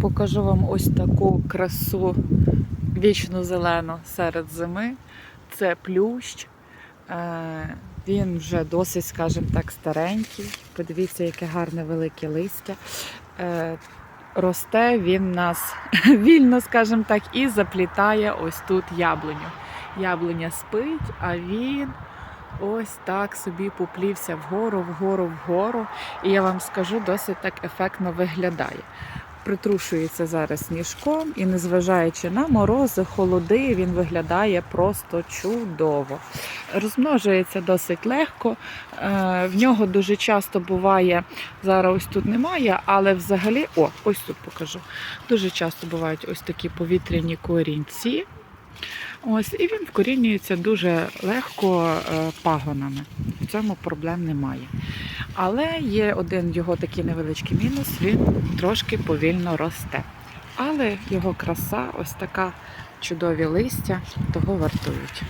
покажу вам ось таку красу вічно зелену серед зими. Це плющ. Е, Він вже досить, скажімо так, старенький. Подивіться, яке гарне велике листя. Е, Росте він нас вільно, скажімо так, і заплітає ось тут яблуню. Яблуня спить, а він ось так собі поплівся вгору, вгору, вгору. І я вам скажу, досить так ефектно виглядає. Притрушується зараз сніжком, і незважаючи на морози, холоди, він виглядає просто чудово. Розмножується досить легко. Е, В нього дуже часто буває, зараз ось тут немає, але взагалі, о, ось тут покажу. Дуже часто бувають ось такі повітряні корінці. Ось, і він вкорінюється дуже легко е, пагонами. В цьому проблем немає. Але є один його такий невеличкий мінус, він трошки повільно росте. Але його краса, ось така чудові листя, того вартують.